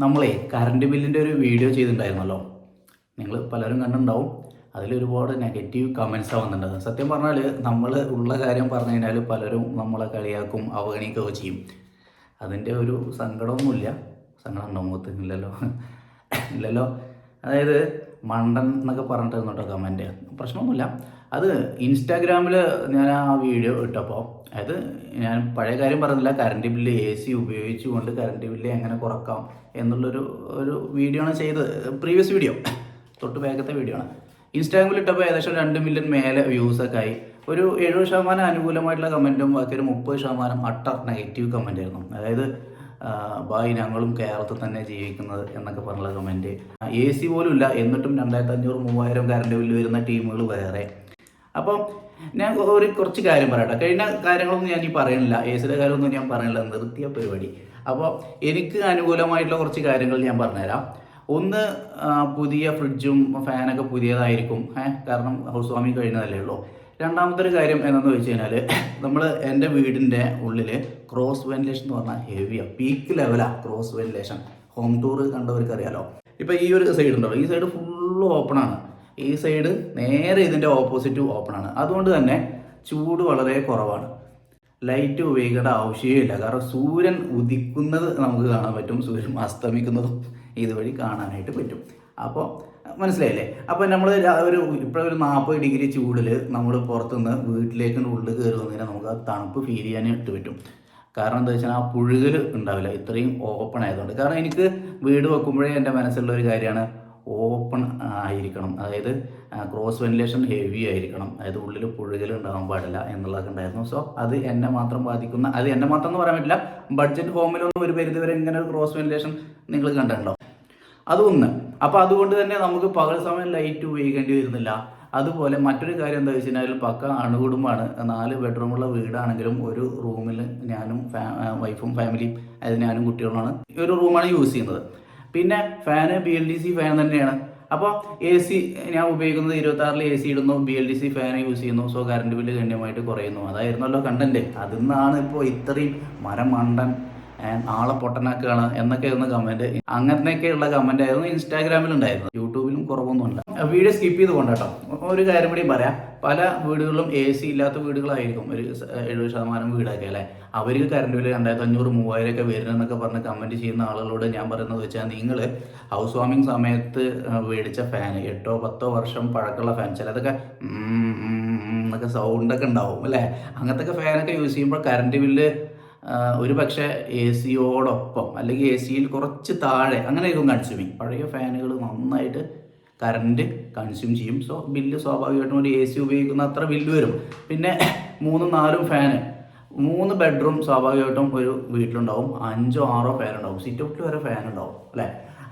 നമ്മളെ കറണ്ട് ബില്ലിന്റെ ഒരു വീഡിയോ ചെയ്തിട്ടുണ്ടായിരുന്നല്ലോ. നിങ്ങൾ പലരും കണ്ടിട്ടുണ്ടാവും. അതിലൊരുപാട് നെഗറ്റീവ് കമൻസ് വന്നിട്ടുണ്ട് സത്യം പറഞ്ഞാൽ നമ്മൾ ഉള്ള കാര്യം പറഞ്ഞു കഴിഞ്ഞാൽ പലരും നമ്മളെ കളിയാക്കും അവഗണിക്കുകയോ ചെയ്യും. അതിന്റെ ഒരു സങ്കടമൊന്നുമില്ല. സങ്കടം ഉണ്ടോ മുഖത്ത്? ഇല്ലല്ലോ. ഇല്ലല്ലോ. അതായത് മണ്ടൻ എന്നൊക്കെ പറഞ്ഞിട്ടായിരുന്നു കേട്ടോ കമന്റ് പ്രശ്നമൊന്നുമില്ല. അത് ഇൻസ്റ്റാഗ്രാമിൽ ഞാൻ ആ വീഡിയോ ഇട്ടപ്പോൾ അതായത് ഞാൻ പഴയ കാര്യം പറഞ്ഞില്ല കറണ്ട് ബില്ല് എ സി ഉപയോഗിച്ചുകൊണ്ട് കറണ്ട് ബില്ല് എങ്ങനെ കുറക്കാം എന്നുള്ളൊരു ഒരു വീഡിയോ ആണ് ചെയ്തത്. പ്രീവിയസ് വീഡിയോ തൊട്ട് വേഗത്തെ വീഡിയോ ആണ്. ഇൻസ്റ്റാഗ്രാമിൽ ഇട്ടപ്പോൾ ഏകദേശം രണ്ട് മില്യൺ മേലെ വ്യൂസ് ഒക്കെ ആയി. ഒരു എഴുപത് ശതമാനം അനുകൂലമായിട്ടുള്ള കമന്റും ബാക്കി ഒരു മുപ്പത് ശതമാനം അട്ടർ നെഗറ്റീവ് കമന്റ് ആയിരുന്നു. അതായത് ബായ് ഞങ്ങളും കേരളത്തിൽ തന്നെ ജീവിക്കുന്നത് എന്നൊക്കെ പറഞ്ഞുള്ള കമന്റ് എ സി പോലും ഇല്ല എന്നിട്ടും രണ്ടായിരത്തി അഞ്ഞൂറ് മൂവായിരം കറണ്ട് ബില്ല് വരുന്ന ടീമുകൾ വേറെ. അപ്പം ഞാൻ ഒരു കുറച്ച് കാര്യം പറയട്ടെ. കഴിഞ്ഞ കാര്യങ്ങളൊന്നും ഞാൻ ഈ പറയണില്ല എ സിയുടെ കാര്യമൊന്നും ഞാൻ പറയണില്ല നിർത്തിയ പരിപാടി. അപ്പോൾ എനിക്ക് അനുകൂലമായിട്ടുള്ള കുറച്ച് കാര്യങ്ങൾ ഞാൻ പറഞ്ഞുതരാം. ഒന്ന് പുതിയ ഫ്രിഡ്ജും ഫാനൊക്കെ പുതിയതായിരിക്കും. കാരണം ഹൗസ് വാമിങ് കഴിഞ്ഞതല്ലേ ഉള്ളൂ. രണ്ടാമത്തെ ഒരു കാര്യം എന്താണെന്ന് വെച്ച് കഴിഞ്ഞാൽ നമ്മൾ എന്റെ വീടിന്റെ ഉള്ളിൽ ക്രോസ് വെന്റിലേഷൻ എന്ന് പറഞ്ഞാൽ ഹെവിയാണ് പീക്ക് ലെവലാണ് ക്രോസ് വെന്റിലേഷൻ ഹോം ടൂർ കണ്ടവർക്ക് അറിയാലോ ഇപ്പോൾ ഈ ഒരു സൈഡ് ഉണ്ടല്ലോ ഈ സൈഡ് ഫുള്ള് ഓപ്പൺ ആണ്. ഈ സൈഡ് നേരെ ഇതിന്റെ ഓപ്പോസിറ്റ് ഓപ്പൺ ആണ്. അതുകൊണ്ട് തന്നെ ചൂട് വളരെ കുറവാണ്. ലൈറ്റ് ഉപയോഗിക്കേണ്ട ആവശ്യമില്ല. കാരണം സൂര്യൻ ഉദിക്കുന്നത് നമുക്ക് കാണാൻ പറ്റും സൂര്യൻ അസ്തമിക്കുന്നതും ഇതുവഴി കാണാനായിട്ട് പറ്റും. അപ്പോൾ മനസ്സിലായില്ലേ? അപ്പോൾ നമ്മൾ ഒരു ഇപ്പോൾ ഒരു നാൽപ്പത് ഡിഗ്രി ചൂടിൽ നമ്മൾ പുറത്തുനിന്ന് വീട്ടിലേക്ക് ഉള്ളിൽ കയറുന്നതിന് നമുക്ക് ആ തണുപ്പ് ഫീൽ ചെയ്യാനായിട്ട് പറ്റും. കാരണം എന്താ വെച്ചാൽ ആ പുഴുകൽ ഉണ്ടാവില്ല. ഇത്രയും ഓപ്പൺ ആയതുകൊണ്ട്. കാരണം എനിക്ക് വീട് വെക്കുമ്പോഴേ എന്റെ മനസ്സിലുള്ള ഒരു കാര്യമാണ് ഓപ്പൺ ആയിരിക്കണം. അതായത് ക്രോസ് വെന്റിലേഷൻ ഹെവി ആയിരിക്കണം. അതായത് ഉള്ളിൽ പുഴുകൽ ഉണ്ടാകാൻ പാടില്ല എന്നുള്ളതൊക്കെ ഉണ്ടായിരുന്നു. സോ അത് എന്നെ മാത്രം ബാധിക്കുന്ന അത് എന്നെ മാത്രം എന്ന് പറയാൻ പറ്റില്ല. ബഡ്ജറ്റ് ഹോമിലൊന്നും ഒരു പരിധിവരെ ഇങ്ങനെ ഒരു ക്രോസ് വെന്റിലേഷൻ നിങ്ങൾ കണ്ടിട്ടുണ്ടോ? അതൊന്ന്. അപ്പോൾ അതുകൊണ്ട് തന്നെ നമുക്ക് പകൽ സമയം ലൈറ്റ് ഉപയോഗിക്കേണ്ടി വരുന്നില്ല. അതുപോലെ മറ്റൊരു കാര്യം എന്താ വെച്ച് കഴിഞ്ഞാൽ പക്ക അണുകുടുംബമാണ് നാല് ബെഡ്റൂമുള്ള വീടാണെങ്കിലും ഒരു റൂമിൽ ഞാനും വൈഫും ഫാമിലിയും അതായത് ഞാനും കുട്ടികളുമാണ് ഒരു റൂമാണ് യൂസ് ചെയ്യുന്നത്. പിന്നെ fan B L D C fan തന്നെയാണ്. അപ്പോൾ എ സി ഞാൻ ഉപയോഗിക്കുന്നത് ഇരുപത്തി ആറിൽ എ സി ഇടുന്നു B L D C fan use ചെയ്യുന്നു സോ കറണ്ട് ബില്ല് ഗണ്യമായിട്ട് കുറയുന്നു. അതായിരുന്നല്ലോ കണ്ടന്റ് അതിൽ നിന്നാണ് ഇപ്പോൾ ഇത്രയും മരം മണ്ടൻ ആളെ പൊട്ടനാക്കുകയാണ് എന്നൊക്കെ ഒന്ന് കമന്റ് അങ്ങനെയൊക്കെയുള്ള കമന്റ് ആയിരുന്നു ഇൻസ്റ്റാഗ്രാമിൽ ഉണ്ടായിരുന്നു യൂട്യൂബിലും കുറവൊന്നുമില്ല. വീഡിയോ സ്കിപ്പ് ചെയ്ത് പോകണ്ട കേട്ടോ. ഒരു കാര്യം കൂടി പറയാം. പല വീടുകളിലും എ സി ഇല്ലാത്ത വീടുകളായിരിക്കും. ഒരു എഴുപത് ശതമാനം വീടൊക്കെ അല്ലേ? അവർക്ക് കറണ്ട് ബില്ല് രണ്ടായിരത്തി അഞ്ഞൂറ് മൂവായിരം ഒക്കെ വരുന്നതെന്നൊക്കെ പറഞ്ഞ് കമന്റ് ചെയ്യുന്ന ആളുകളോട് ഞാൻ പറയുന്നത് വെച്ചാൽ നിങ്ങൾ ഹൗസ് വാമിംഗ് സമയത്ത് മേടിച്ച ഫാൻ എട്ടോ പത്തോ വർഷം പഴക്കമുള്ള ഫാൻ ചിലതൊക്കെ എന്നൊക്കെ സൗണ്ടൊക്കെ ഉണ്ടാവും അല്ലേ? അങ്ങനത്തെ ഫാനൊക്കെ യൂസ് ചെയ്യുമ്പോൾ കറണ്ട് ബില്ല് ഒരു പക്ഷേ എ സിയോടൊപ്പം അല്ലെങ്കിൽ എ സിയിൽ കുറച്ച് താഴെ അങ്ങനെയായിരിക്കും കൺസ്യൂമിങ് പഴയ ഫാനുകൾ നന്നായിട്ട് കറണ്ട് കൺസ്യൂം ചെയ്യും. സോ ബില്ല് സ്വാഭാവികമായിട്ടും ഒരു എ സി ഉപയോഗിക്കുന്ന അത്ര ബില്ല് വരും. പിന്നെ മൂന്നും നാലും ഫാന് മൂന്ന് ബെഡ്റൂം സ്വാഭാവികമായിട്ടും ഒരു വീട്ടിലുണ്ടാവും. അഞ്ചോ ആറോ ഫാൻ ഉണ്ടാവും. സിറ്റ് ഔട്ടിൽ വരെ ഫാൻ ഉണ്ടാവും അല്ലേ?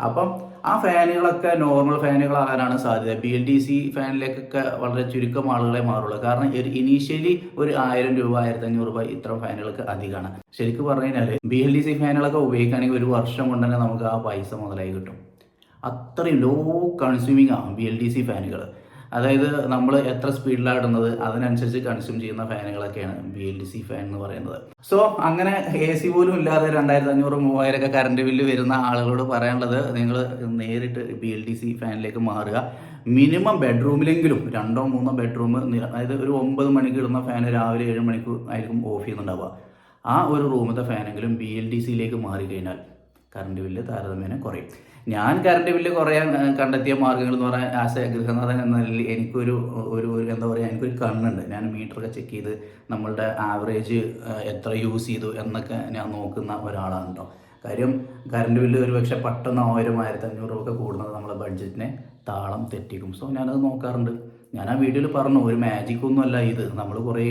അപ്പം ആ ഫാനുകളൊക്കെ നോർമൽ ഫാനുകളാകാനാണ് സാധ്യത. ബി എൽ ഡി സി ഫാനിലേക്കൊക്കെ വളരെ ചുരുക്കം ആളുകളെ മാറുള്ളൂ. കാരണം ഒരു ഇനീഷ്യലി ഒരു ആയിരം രൂപ ആയിരത്തി അഞ്ഞൂറ് രൂപ ഇത്ര ഫാനുകൾക്ക് അധികമാണ്. ശരിക്കും പറഞ്ഞു കഴിഞ്ഞാൽ ബി എൽ ഡി സി ഫാനുകളൊക്കെ ഉപയോഗിക്കുകയാണെങ്കിൽ ഒരു വർഷം കൊണ്ട് തന്നെ നമുക്ക് ആ പൈസ മുതലായി കിട്ടും. അത്രയും ലോ കൺസ്യൂമിങ് ആണ് ബി എൽ ഡി സി ഫാനുകൾ അതായത് നമ്മൾ എത്ര സ്പീഡിലാണ് ഇടുന്നത് അതിനനുസരിച്ച് കൺസ്യൂം ചെയ്യുന്ന ഫാനുകളൊക്കെയാണ് B L D C fan എന്ന് പറയുന്നത്. സോ അങ്ങനെ എ സി പോലും ഇല്ലാതെ രണ്ടായിരത്തി അഞ്ഞൂറ് മൂവായിരം ഒക്കെ കറണ്ട് ബില്ല് വരുന്ന ആളുകളോട് പറയാനുള്ളത് നിങ്ങൾ നേരിട്ട് ബി എൽ ഡി സി ഫാനിലേക്ക് മാറുക. മിനിമം ബെഡ്റൂമിലെങ്കിലും രണ്ടോ മൂന്നോ ബെഡ്റൂം അതായത് ഒരു ഒമ്പത് മണിക്ക് ഇടുന്ന ഫാൻ രാവിലെ ഏഴ് മണിക്ക് ആയിരിക്കും ഓഫ് ചെയ്യുന്നുണ്ടാവുക. ആ ഒരു റൂമിലത്തെ ഫാനെങ്കിലും ബി എൽ ഡി സിയിലേക്ക് മാറിക്കഴിഞ്ഞാൽ കറണ്ട് ബില്ല് താരതമ്യേന കുറയും. ഞാൻ കറണ്ട് ബില്ല് കുറയാൻ കണ്ടെത്തിയ മാർഗങ്ങൾ എന്ന് പറയാൻ എ ഗൃഹനാഥൻ എന്ന നിലയിൽ എനിക്കൊരു ഒരു ഒരു എന്താ പറയുക എനിക്കൊരു കണ്ണുണ്ട്. ഞാൻ മീറ്ററൊക്കെ ചെക്ക് ചെയ്ത് നമ്മളുടെ ആവറേജ് എത്ര യൂസ് ചെയ്തു എന്നൊക്കെ ഞാൻ നോക്കുന്ന ഒരാളാണ് കേട്ടോ കാര്യം കറണ്ട് ബില്ല് ഒരു പക്ഷേ പെട്ടെന്ന് ആയിരം ആയിരത്തി അഞ്ഞൂറ് രൂപ ഒക്കെ കൂടുന്നത് നമ്മളെ ബഡ്ജറ്റിനെ താളം തെറ്റിക്കും. സോ ഞാനത് നോക്കാറുണ്ട്. ഞാൻ ആ വീഡിയോയിൽ പറഞ്ഞു ഒരു മാജിക് ഒന്നുമല്ല ഇത്. നമ്മൾ കുറേ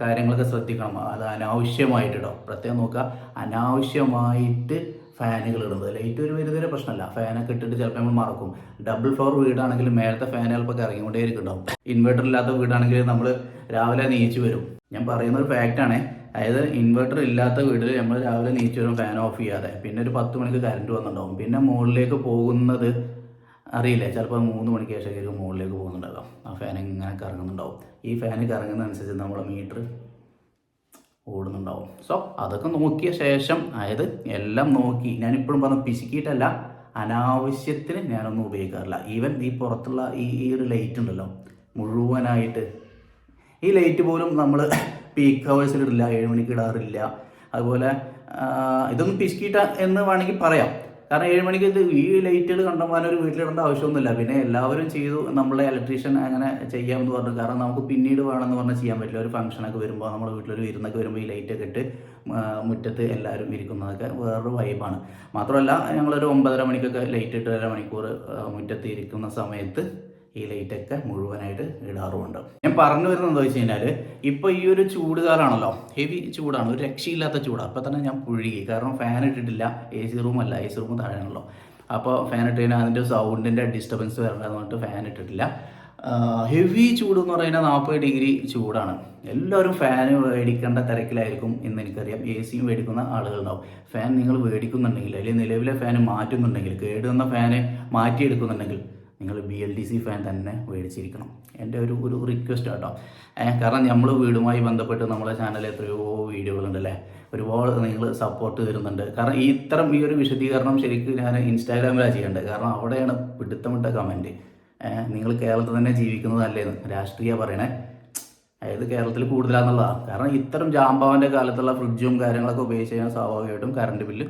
കാര്യങ്ങളൊക്കെ ശ്രദ്ധിക്കണം. അത് അനാവശ്യമായിട്ട് കേട്ടോ പ്രത്യേകം നോക്കുക. അനാവശ്യമായിട്ട് ഫാനുകൾ ഇടുന്നത്. ലൈറ്റ് ഒരു വലിയ പ്രശ്നമല്ല. ഫാനൊക്കെ ഇട്ടിട്ട് ചിലപ്പോൾ നമ്മൾ മറക്കും. ഡബിൾ ഫ്ലോർ വീടാണെങ്കിൽ മേലത്തെ ഫാൻ ചിലപ്പോൾ ഇറങ്ങിക്കൊണ്ടേ ഇരിക്കുന്നുണ്ടാവും ഇൻവെർട്ടർ ഇല്ലാത്ത വീടാണെങ്കിൽ നമ്മൾ രാവിലെ നീച്ചു വരും. ഞാൻ പറയുന്ന ഒരു ഫാക്റ്റാണ് അതായത് ഇൻവെർട്ടർ ഇല്ലാത്ത വീട്ടിൽ നമ്മൾ രാവിലെ നീച്ചു വരും ഫാൻ ഓഫ് ചെയ്യാതെ. പിന്നെ ഒരു പത്ത് മണിക്ക് കറണ്ട് വന്നിട്ടുണ്ടാവും. പിന്നെ മുകളിലേക്ക് പോകുന്നത് അറിയില്ല? ചിലപ്പോൾ മൂന്ന് മണിക്ക് ശേഷം മുകളിലേക്ക് പോകുന്നുണ്ടാകാം ആ ഫാൻ ഇങ്ങനെ കറങ്ങുന്നുണ്ടാവും. ഈ ഫാൻ കറങ്ങുന്നതനുസരിച്ച് നമ്മുടെ മീറ്റർ ഓടുന്നുണ്ടാവും സോ അതൊക്കെ നോക്കിയ ശേഷം അതായത് എല്ലാം നോക്കി ഞാനിപ്പോഴും പറഞ്ഞു പിശുക്കിയിട്ടല്ല അനാവശ്യത്തിന് ഞാനൊന്നും ഉപയോഗിക്കാറില്ല. ഈവൻ ഈ പുറത്തുള്ള ഈ ഈ ഒരു ലൈറ്റ് ഉണ്ടല്ലോ മുഴുവനായിട്ട്. ഈ ലൈറ്റ് പോലും നമ്മൾ പീക്ക് ഹവേഴ്സിൽ ഇടില്ല ഏഴ് മണിക്ക് ഇടാറില്ല. അതുപോലെ ഇതൊന്നും പിശുക്കിയിട്ട എന്ന് വേണമെങ്കിൽ പറയാം. കാരണം ഏഴ് മണിക്ക് ഈ ലൈറ്റുകൾ കണ്ടമാനം ഒരു വീട്ടിലിടേണ്ട ആവശ്യമൊന്നുമില്ല. പിന്നെ എല്ലാവരും ചെയ്തു നമ്മളെ ഇലക്ട്രീഷ്യൻ അങ്ങനെ ചെയ്യാമെന്ന് പറഞ്ഞു. കാരണം നമുക്ക് പിന്നീട് വേണമെന്ന് പറഞ്ഞാൽ ചെയ്യാൻ പറ്റില്ല. ഒരു ഫംഗ്ഷനൊക്കെ വരുമ്പോൾ നമ്മുടെ വീട്ടിലൊരു വിരുന്നൊക്കെ വരുമ്പോൾ ഈ ലൈറ്റൊക്കെ ഇട്ട് മുറ്റത്ത് എല്ലാവരും ഇരിക്കുന്നതൊക്കെ വേറൊരു വൈബാണ് മാത്രമല്ല ഞങ്ങളൊരു ഒമ്പതര മണിക്കൊക്കെ ലൈറ്റ് ഇട്ട് അര മണിക്കൂർ മുറ്റത്ത് ഇരിക്കുന്ന സമയത്ത് ഈ ലൈറ്റൊക്കെ മുഴുവനായിട്ട് ഇടാറുമുണ്ട്. ഞാൻ പറഞ്ഞു വരുന്നത് എന്താ വെച്ച് കഴിഞ്ഞാൽ ഇപ്പോൾ ഈ ഒരു ചൂട് ഹെവി ചൂടാണ് ഒരു രക്ഷയില്ലാത്ത ചൂടാണ് അപ്പോൾ തന്നെ ഞാൻ പുഴുകി. കാരണം ഫാൻ ഇട്ടിട്ടില്ല. എ സി റൂമല്ല എ സി റൂം താഴെയാണല്ലോ. അപ്പോൾ ഫാൻ ഇട്ട് കഴിഞ്ഞാൽ അതിന്റെ സൗണ്ടിന്റെ ഡിസ്റ്റർബൻസ് വരണ്ടെന്ന് പറഞ്ഞിട്ട് ഫാൻ ഇട്ടിട്ടില്ല. ഹെവി ചൂട് എന്ന് പറയുന്നത് നാൽപ്പത് ഡിഗ്രി ചൂടാണ്. എല്ലാവരും ഫാൻ മേടിക്കേണ്ട തിരക്കിലായിരിക്കും എന്ന് എനിക്കറിയാം. എ സിയും മേടിക്കുന്ന ആളുകളുണ്ടാവും. ഫാൻ നിങ്ങൾ മേടിക്കുന്നുണ്ടെങ്കിൽ അല്ലെങ്കിൽ നിലവിലെ ഫാൻ മാറ്റുന്നുണ്ടെങ്കിൽ കേടുവന്ന ഫാന് മാറ്റിയെടുക്കുന്നുണ്ടെങ്കിൽ നിങ്ങൾ B L D C fan തന്നെ മേടിച്ചിരിക്കണം. എന്റെ ഒരു ഒരു റിക്വസ്റ്റ് കേട്ടോ കാരണം നമ്മൾ വീടുമായി ബന്ധപ്പെട്ട് നമ്മളെ ചാനലിൽ എത്രയോ വീഡിയോകളുണ്ട് അല്ലേ ഒരുപാട് നിങ്ങൾ സപ്പോർട്ട് തരുന്നുണ്ട്. കാരണം ഈ ഇത്തരം ഈ ഒരു വിശദീകരണം ശരിക്കും ഞാൻ ഇൻസ്റ്റാഗ്രാമിലാണ് ചെയ്യേണ്ടത് കാരണം അവിടെയാണ് പിടുത്തമിട്ട കമന്റ് നിങ്ങൾ കേരളത്തിൽ തന്നെ ജീവിക്കുന്നതല്ലേന്ന് രാഷ്ട്രീയ പറയണേ. അതായത് കേരളത്തിൽ കൂടുതലാണെന്നുള്ളതാണ് കാരണം ഇത്തരം ജാമ്പാവന്റെ കാലത്തുള്ള ഫ്രിഡ്ജും കാര്യങ്ങളൊക്കെ ഉപയോഗിച്ച് കഴിഞ്ഞാൽ സ്വാഭാവികമായിട്ടും കറണ്ട് ബില്ല്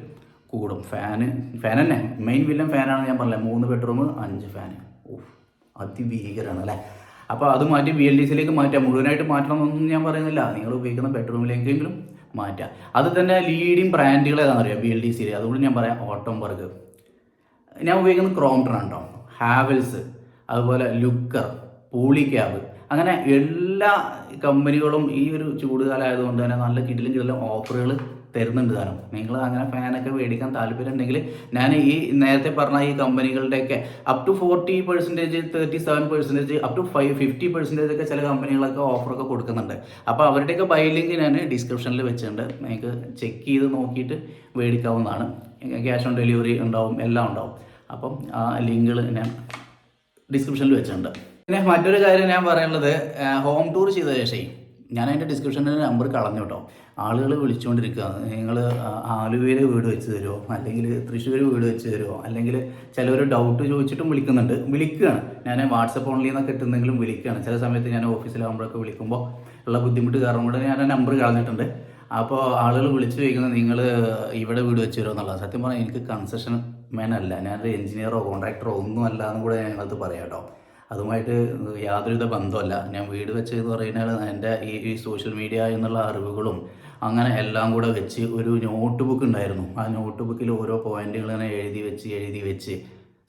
കൂടും. ഫാന് ഫാൻ തന്നെ മെയിൻ വില്ലൻ ഫാനാണ് ഞാൻ പറഞ്ഞത് മൂന്ന് ബെഡ്റൂം അഞ്ച് ഫാൻ ഓ അതിഭീകരമാണ് അല്ലേ അപ്പോൾ അത് മാറ്റി വി എൽ ഡി സിയിലേക്ക് മാറ്റാം. മുഴുവനായിട്ട് മാറ്റണമെന്നൊന്നും ഞാൻ പറയുന്നില്ല. നിങ്ങൾ ഉപയോഗിക്കുന്ന ബെഡ്റൂമിലേക്കെങ്കിലും മാറ്റാം. അത് തന്നെ ലീഡിങ് ബ്രാൻഡുകൾ ഏതാണെന്ന് അറിയാം ബി എൽ ഡി സിയിൽ അതുകൊണ്ട് ഞാൻ പറയാം ഓട്ടംബർഗ് ഞാൻ ഉപയോഗിക്കുന്നത് ക്രോംടൺ ഉണ്ടോ ഹാവൽസ് അതുപോലെ ലുക്കർ പൂളി ക്യാബ് അങ്ങനെ എല്ലാ കമ്പനികളും ഈ ഒരു ചൂടുകാലം ആയതുകൊണ്ട് തന്നെ നല്ല കിടിലും കിടിലും ഓഫറുകൾ തരുന്നുണ്ട് താനും നിങ്ങൾ അങ്ങനെ ഫാനൊക്കെ മേടിക്കാൻ താല്പര്യം ഉണ്ടെങ്കിൽ ഞാൻ ഈ നേരത്തെ പറഞ്ഞ ഈ കമ്പനികളുടെയൊക്കെ up to forty percentage thirty seven percentage up to five fifty percentage ഒക്കെ ചില കമ്പനികളൊക്കെ ഓഫറൊക്കെ കൊടുക്കുന്നുണ്ട്. അപ്പോൾ അവരുടെയൊക്കെ ബൈ ലിങ്ക് ഞാൻ ഡിസ്ക്രിപ്ഷനിൽ വെച്ചിട്ടുണ്ട്. നിങ്ങൾക്ക് ചെക്ക് ചെയ്ത് നോക്കിയിട്ട് മേടിക്കാവുന്നതാണ്. ക്യാഷ് ഓൺ ഡെലിവറി ഉണ്ടാവും എല്ലാം ഉണ്ടാവും. അപ്പം ആ ലിങ്കുകൾ ഞാൻ ഡിസ്ക്രിപ്ഷനിൽ വെച്ചിട്ടുണ്ട്. പിന്നെ മറ്റൊരു കാര്യം ഞാൻ പറയാനുള്ളത് ഹോം ടൂർ ചെയ്ത ശേഷം ഞാൻ അതിന്റെ ഡിസ്ക്രിപ്ഷനിൽ നമ്പർ കളഞ്ഞു കേട്ടോ. ആളുകൾ വിളിച്ചുകൊണ്ടിരിക്കുക നിങ്ങൾ ആലുവയിൽ വീട് വെച്ച് തരുമോ അല്ലെങ്കിൽ തൃശ്ശൂർ വീട് വെച്ച് തരുമോ അല്ലെങ്കിൽ ചിലവർ ഡൗട്ട് ചോദിച്ചിട്ടും വിളിക്കുന്നുണ്ട്. വിളിക്കുകയാണ് ഞാൻ വാട്സപ്പ് ഓൺലി എന്നൊക്കെ എത്തുന്നെങ്കിലും വിളിക്കുകയാണ് ചില സമയത്ത് ഞാൻ ഓഫീസിലാകുമ്പോഴൊക്കെ വിളിക്കുമ്പോൾ ഉള്ള ബുദ്ധിമുട്ട് കാരണം കൂടെ ഞാൻ ആ നമ്പർ കളഞ്ഞിട്ടുണ്ട്. അപ്പോൾ ആളുകൾ വിളിച്ചു ചോദിക്കുന്നത് നിങ്ങൾ ഇവിടെ വീട് വെച്ച് തരുമോ എന്നുള്ളത്. സത്യം പറഞ്ഞാൽ എനിക്ക് കൺസെഷൻ മാൻ അല്ല. ഞാനൊരു എഞ്ചിനീയറോ കോൺട്രാക്ടറോ ഒന്നും അല്ല എന്നും കൂടെ ഞങ്ങളത് പറയാം കേട്ടോ അതുമായിട്ട് യാതൊരുവിധ ബന്ധമല്ല. ഞാൻ വീട് വെച്ച് എന്ന് പറയുന്നത് എന്റെ ഈ ഈ സോഷ്യൽ മീഡിയ എന്നുള്ള അറിവുകളും അങ്ങനെ എല്ലാം കൂടെ വെച്ച് ഒരു നോട്ട് ബുക്ക് ഉണ്ടായിരുന്നു. ആ നോട്ട് ബുക്കിൽ ഓരോ പോയിന്റുകൾ ഇങ്ങനെ എഴുതി വെച്ച് എഴുതി വെച്ച്.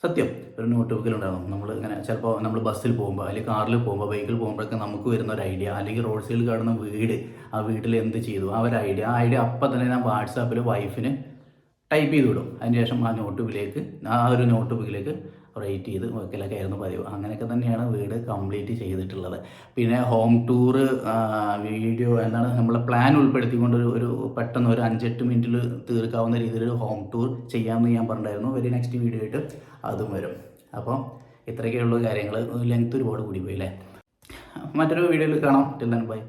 സത്യം ഒരു നോട്ട് ബുക്കിലുണ്ടായിരുന്നു നമ്മൾ ഇങ്ങനെ ചിലപ്പോൾ നമ്മൾ ബസ്സിൽ പോകുമ്പോൾ അല്ലെങ്കിൽ കാറിൽ പോകുമ്പോൾ ബൈക്കിൽ പോകുമ്പോഴൊക്കെ നമുക്ക് വരുന്ന ഒരു ഐഡിയ അല്ലെങ്കിൽ റോഡ് സൈഡിൽ കാണുന്ന വീട് ആ വീട്ടിൽ എന്ത് ചെയ്തു? ആ ഒരു ഐഡിയ ആ ഐഡിയ അപ്പം തന്നെ ഞാൻ വാട്സാപ്പിൽ വൈഫിന് ടൈപ്പ് ചെയ്ത് വിടും. അതിന് ശേഷം ആ നോട്ട് ബുക്കിലേക്ക് ആ ഒരു നോട്ട് ബുക്കിലേക്ക് റൈറ്റ് ചെയ്ത് വെക്കലൊക്കെ ആയിരുന്നു പതിവ്. അങ്ങനെയൊക്കെ തന്നെയാണ് വീട് കംപ്ലീറ്റ് ചെയ്തിട്ടുള്ളത്. പിന്നെ ഹോം ടൂറ് വീഡിയോ എന്താണ് നമ്മളെ പ്ലാൻ ഉൾപ്പെടുത്തിക്കൊണ്ട് ഒരു ഒരു പെട്ടെന്ന് ഒരു അഞ്ചെട്ട് മിനിറ്റിൽ തീർക്കാവുന്ന രീതിയിൽ ഹോം ടൂർ ചെയ്യാമെന്ന് ഞാൻ പറഞ്ഞിട്ടുണ്ടായിരുന്നു. വെരി നെക്സ്റ്റ് വീഡിയോ ആയിട്ട് അതും വരും. അപ്പോൾ ഇത്രയൊക്കെയുള്ള കാര്യങ്ങൾ ലെങ്ത് ഒരുപാട് കൂടി പോയി അല്ലേ മറ്റൊരു വീഡിയോയിൽ കാണാം. Till by